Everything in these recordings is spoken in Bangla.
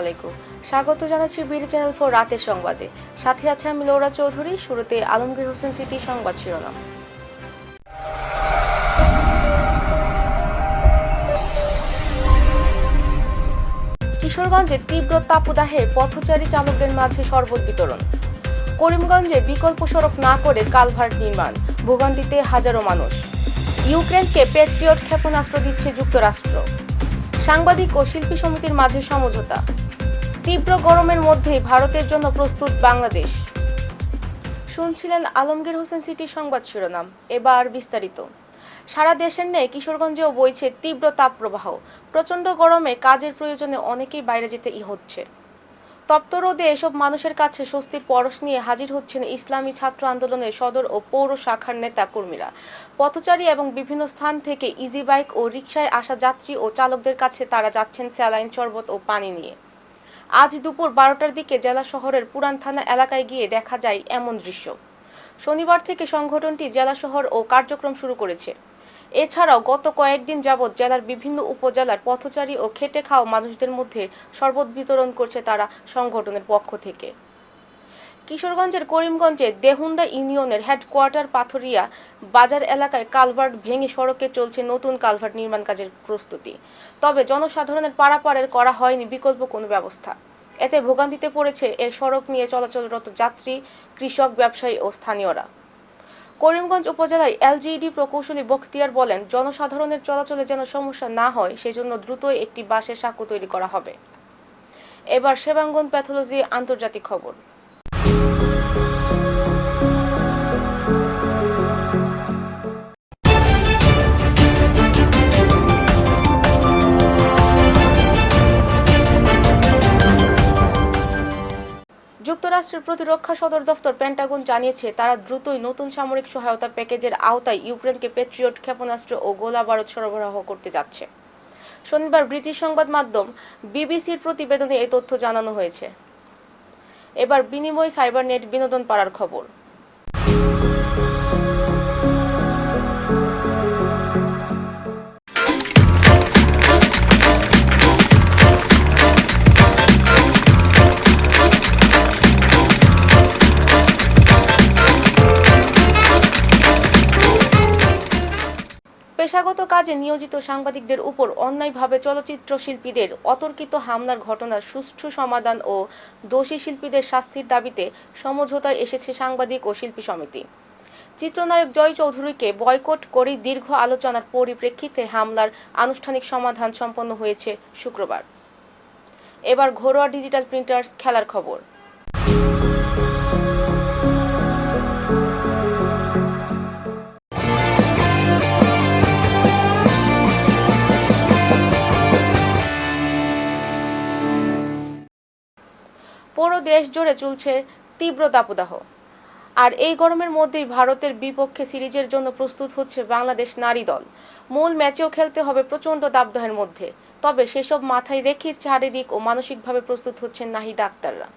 আলাইকুম। স্বাগত জানাচ্ছি বিডি চ্যানেল ফোর রাতের সংবাদে। সাথে আছে আমি লৌরা চৌধুরী, শুরুতে আলমগীর হোসেন সিটি সংবাদ শিরোনাম। কিশোরগঞ্জে তীব্র তাপদাহে পথচারী চালকদের মাঝে শরবত বিতরণ। করিমগঞ্জে বিকল্প সড়ক না করে কালভার্ট নির্মাণ। ভোগান্তিতে হাজারো মানুষ। ইউক্রেনকে পেট্রিয়ট ক্ষেপণাস্ত্র দিচ্ছে যুক্তরাষ্ট্র। সাংবাদিক ও শিল্পী সমিতির মাঝে সমঝোতা। তীব্র গরমের মধ্যেই ভারতের জন্য প্রস্তুত বাংলাদেশ। শুনছিলেন আলমগীর হোসেন সিটি সংবাদ শিরোনাম। এবার বিস্তারিত। সারা দেশের নেই কিশোরগঞ্জেও বইছে তীব্র তাপপ্রবাহ। প্রচণ্ড গরমে কাজের প্রয়োজনে অনেকেই বাইরে যেতে ই হচ্ছে। তপ্ত রোদে এসব মানুষের কাছে স্বস্তির পরশ নিয়ে হাজির হচ্ছেন ইসলামী ছাত্র আন্দোলনের সদর ও পৌর শাখার নেতা কর্মীরা পথচারী এবং বিভিন্ন স্থান থেকে ইজি বাইক ও রিকশায় আসা যাত্রী ও চালকদের কাছে তারা যাচ্ছেন স্যালাইন, শরবত ও পানি নিয়ে। আজ দুপুর বারোটার দিকে জেলা শহরের পুরান থানা এলাকায় গিয়ে দেখা যায় এমন দৃশ্য। শনিবার থেকে সংগঠনটি জেলা শহর ও কার্যক্রম শুরু করেছে। এছাড়াও গত কয়েকদিন যাবৎ জেলার বিভিন্ন উপজেলার পথচারী ও খেটে খাওয়া মানুষদের মধ্যে শরবত বিতরণ করছে তারা সংগঠনের পক্ষ থেকে। কিশোরগঞ্জের করিমগঞ্জে দেহুন্দা ইউনিয়নের হেডকোয়ার্টার পাথরিয়া বাজার এলাকায় কালভার্ট ভেঙে সড়কে চলছে নতুন কালভার্ট নির্মাণ কাজের প্রস্তুতি। তবে জনসাধারণের পারাপারের করা হয়নি বিকল্প কোনো ব্যবস্থা। এতে ভোগান্তিতে পড়েছে এ সড়ক নিয়ে চলাচলরত যাত্রী, কৃষক, ব্যবসায়ী ও স্থানীয়রা। করিমগঞ্জ উপজেলায় এলজিইডি প্রকৌশলী বখতিয়ার বলেন, জনসাধারণের চলাচলে যেন সমস্যা না হয়, সেজন্য দ্রুত একটি বাসের সাঁকো তৈরি করা হবে। এবার সেবাঙ্গন প্যাথোলজি আন্তর্জাতিক খবর। যুক্তরাষ্ট্রের প্রতিরক্ষা সদর দফতর পেন্টাগন জানিয়েছে, তারা দ্রুতই নতুন সামরিক সহায়তা প্যাকেজের আওতায় ইউক্রেনকে পেট্রিয়ট ক্ষেপণাস্ত্র ও গোলা বারুদ সরবরাহ করতে যাচ্ছে। শনিবার ব্রিটিশ সংবাদ মাধ্যম বিবিসির প্রতিবেদনে এই তথ্য জানানো হয়েছে। এবার বিনিময় সাইবার নেট বিনোদন পাড়ার খবর। পেশাগত কাজে নিয়োজিত সাংবাদিকদের উপর অন্যায়ভাবে চলচ্চিত্র শিল্পীদের অতর্কিত হামলার ঘটনার সুষ্ঠু সমাধান ও দোষী শিল্পীদের শাস্তির দাবিতে সমঝোতায় এসেছে সাংবাদিক ও শিল্পী সমিতি। চিত্রনায়ক জয় চৌধুরীকে বয়কট করে দীর্ঘ আলোচনার পরিপ্রেক্ষিতে হামলার আনুষ্ঠানিক সমাধান সম্পন্ন হয়েছে শুক্রবার। এবার ঘরোয়া ডিজিটাল প্রিন্টার্স খেলার খবর। পুরো দেশ জুড়ে চলছে তীব্র দাপদাহ। আর এই গরমের মধ্যেই ভারতের বিপক্ষে সিরিজের জন্য প্রস্তুত হচ্ছে বাংলাদেশ নারী দল। মূল ম্যাচেও খেলতে হবে প্রচণ্ড দাবদাহের মধ্যে। তবে সেসব মাথায় রেখে শারীরিক ও মানসিকভাবে প্রস্তুত হচ্ছেন নাহিদা আক্তাররা।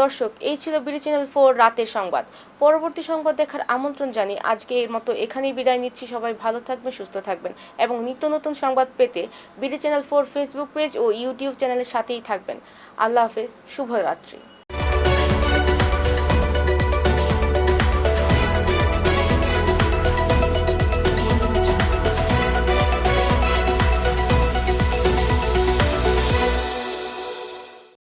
দর্শক, এই ছিল বিডি চ্যানেল ফোর রাতের সংবাদ। পরবর্তী সংবাদ দেখার আমন্ত্রণ জানি আজকে এর মতো এখানেই বিদায় নিচ্ছি। সবাই ভালো থাকবেন, সুস্থ থাকবেন এবং নিত্য নতুন সংবাদ পেতে BD channel four Facebook page ও ইউটিউব চ্যানেলের সাথেই থাকবেন। আল্লাহ হাফেজ, শুভরাত্রি।